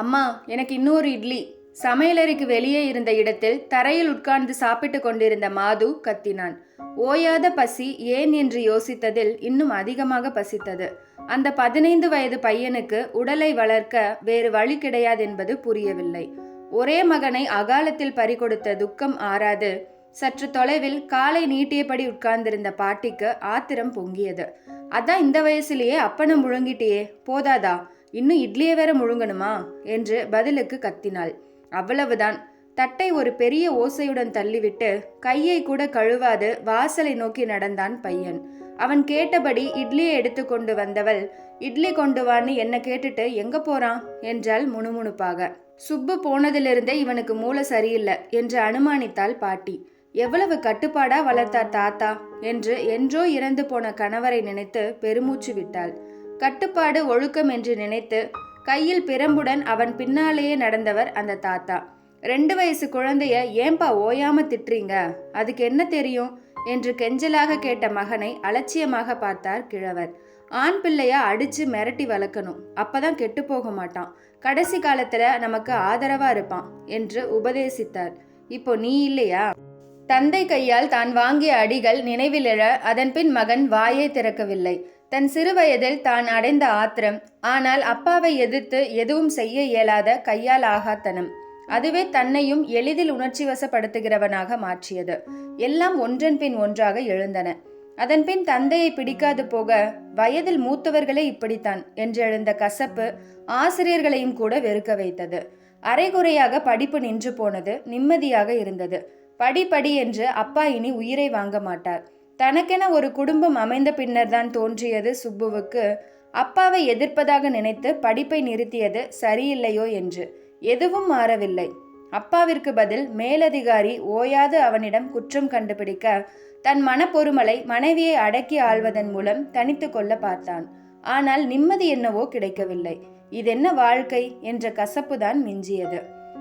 அம்மா எனக்கு இன்னொரு இட்லி. சமையலறைக்கு வெளியே இருந்த இடத்தில் தரையில் உட்கார்ந்து சாப்பிட்டு கொண்டிருந்த மாது கத்தினான். ஓயாத பசி ஏன் என்று யோசித்ததில் இன்னும் அதிகமாக பசித்தது. அந்த பதினைந்து வயது பையனுக்கு உடலை வளர்க்க வேறு வழி கிடையாது என்பது புரியவில்லை. ஒரே மகனை அகாலத்தில் பறிகொடுத்த துக்கம் ஆறாது. சற்று தொலைவில் காலை நீட்டியபடி உட்கார்ந்திருந்த பாட்டிக்கு ஆத்திரம் பொங்கியது. அதான் இந்த வயசுலேயே அப்பனை முழுங்கிட்டியே போதாதா? இன்னும் இட்லியை வேற முழுங்கணுமா? என்று பதிலுக்கு கத்தினாள். அவ்வளவுதான். தட்டை ஒரு பெரிய ஓசையுடன் தள்ளிவிட்டு கையை கூட கழுவாது வாசலை நோக்கி நடந்தான் பையன். அவன் கேட்டபடி இட்லியை எடுத்துக்கொண்டு வந்தவள் இட்லி கொண்டு வான்னு என்ன கேட்டுட்டு எங்க போறான்? என்றாள் முணுமுணுப்பாக. சுப்பு போனதிலிருந்தே இவனுக்கு மூளை சரியில்லை என்று அனுமானித்தாள் பாட்டி. எவ்வளவு கட்டுப்பாடா வளர்த்தார் தாத்தா? என்று என்றோ இறந்து போன கணவரை நினைத்து பெருமூச்சு விட்டாள். கட்டுப்பாடு ஒழுக்கம் என்று நினைத்து கையில் பிரம்புடன் அவன் பின்னாலேயே நடந்தவர் அந்த தாத்தா. ரெண்டு வயசு குழந்தைய ஏன்பா ஓயாம திட்டுறீங்க? அதுக்கு என்ன தெரியும்? என்று கெஞ்சலாக கேட்ட மகனை அலட்சியமாக பார்த்தார் கிழவர். ஆண் பிள்ளைய அடிச்சு மிரட்டி வளர்க்கணும். அப்பதான் கெட்டு போக மாட்டான். கடைசி காலத்துல நமக்கு ஆதரவா இருப்பான் என்று உபதேசித்தார். இப்போ நீ இல்லையா? தந்தை கையால் தான் வாங்கிய அடிகள் நினைவிலிழ அதன்பின் மகன் வாயை திறக்கவில்லை. தன் சிறுவயதில் தான் அடைந்த ஆத்திரம் ஆனால் அப்பாவை எதிர்த்து எதுவும் செய்ய இயலாத கையால் ஆகாத்தனம். அதுவே தன்னையும் எளிதில் உணர்ச்சி வசப்படுத்துகிறவனாக மாற்றியது. எல்லாம் ஒன்றன் பின் ஒன்றாக எழுந்தன. அதன்பின் தந்தையை பிடிக்காது போக வயதில் மூத்தவர்களே இப்படித்தான் என்றெழுந்த கசப்பு ஆசிரியர்களையும் கூட வெறுக்க வைத்தது. அரைகுறையாக படிப்பு நின்று போனது நிம்மதியாக இருந்தது. படி படி என்று அப்பா இனி உயிரை வாங்க மாட்டார். தனக்கென ஒரு குடும்பம் அமைந்த பின்னர் தான் தோன்றியது சுப்புவுக்கு. அப்பாவை எதிர்ப்பதாக நினைத்து படிப்பை நிறுத்தியது சரியில்லையோ என்று. எதுவும் மாறவில்லை. அப்பாவிற்கு பதில் மேலதிகாரி ஓயாது அவனிடம் குற்றம் கண்டுபிடிக்க தன் மனப்பொருமலை மனைவியை அடக்கி ஆள்வதன் மூலம் தனித்து கொள்ள பார்த்தான். ஆனால் நிம்மதி என்னவோ கிடைக்கவில்லை. இதென்ன வாழ்க்கை? என்ற கசப்புதான் மிஞ்சியது.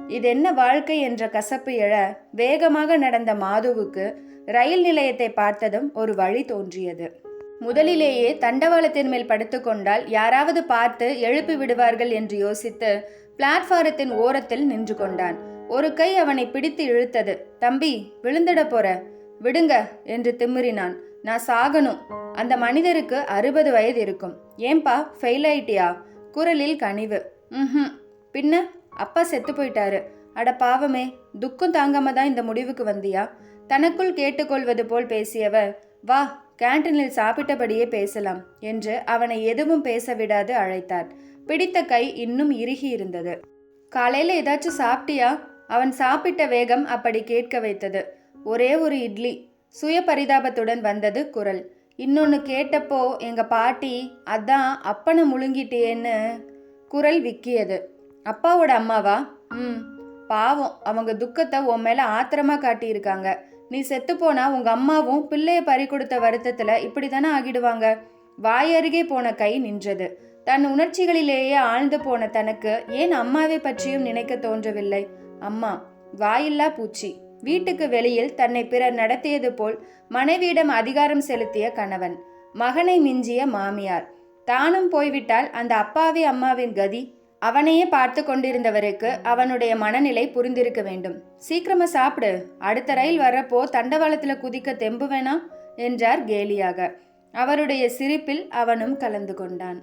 இதென்ன வாழ்க்கை என்ற கசப்பு எழ வேகமாக நடந்த மாதுவுக்கு ரயில் நிலையத்தை பார்த்ததும் ஒரு வழி தோன்றியது. முதலிலேயே தண்டவாளத்தின் மேல் படுத்துக்கொண்டால் யாராவது பார்த்து எழுப்பி விடுவார்கள் என்று யோசித்து பிளாட்ஃபாரத்தின் ஓரத்தில் நின்று கொண்டான். ஒரு கை அவனை பிடித்து இழுத்தது. தம்பி விழுந்துட போற. விடுங்க என்று திமிரினான். நான் சாகணும். அந்த மனிதருக்கு அறுபது வயது இருக்கும். ஏன்பா ஃபெயில் ஆயிட்டியா? குரலில் கனிவு. ம் பின்ன? அப்பா செத்து போயிட்டாரு. அட பாவமே துக்கம் தாங்காம தான் இந்த முடிவுக்கு வந்தியா? தனக்குள் கேட்டுக்கொள்வது போல் பேசியவர் வா கேண்டீனில் சாப்பிட்டபடியே பேசலாம் என்று அவனை எதுவும் பேச விடாது அழைத்தார். பிடித்த கை இன்னும் இறுகி இருந்தது. காலையில ஏதாச்சும் சாப்பிட்டியா? அவன் சாப்பிட்ட வேகம் அப்படி கேட்க வைத்தது. ஒரே ஒரு இட்லி. சுய பரிதாபத்துடன் வந்தது குரல். இன்னொன்று கேட்டப்போ எங்க பாட்டி அதான் அப்பனை முழுங்கிட்டேன்னு குரல் விக்கியது. அப்பாவோட அம்மாவா? ம். பாவம் அவங்க துக்கத்தை உன் மேல ஆத்திரமா காட்டியிருக்காங்க. நீ செத்து போனா உங்க அம்மாவும் பிள்ளைய பறி கொடுத்த வருத்தத்துல இப்படி தானே ஆகிடுவாங்க வாயருகே போன கை நின்றது. தன் உணர்ச்சிகளிலேயே ஆழ்ந்து போன தனக்கு ஏன் அம்மாவை பற்றியும் நினைக்க தோன்றவில்லை? அம்மா வாயில்லா பூச்சி. வீட்டுக்கு வெளியில் தன்னை பிறர் நடத்தியது போல் மனைவியிடம் அதிகாரம் செலுத்திய கணவன். மகனை மிஞ்சிய மாமியார். தானும் போய்விட்டால் அந்த அப்பாவி அம்மாவின் கதி அவனையே பார்த்து கொண்டிருந்தவருக்கு அவனுடைய மனநிலை புரிந்திருக்க வேண்டும். சீக்கிரமா சாப்பிடு. அடுத்த ரயில் வர்றப்போ தண்டவாளத்தில் குதிக்க தெம்பு வேணாம் என்றார் கேலியாக. அவருடைய சிரிப்பில் அவனும் கலந்து கொண்டான்.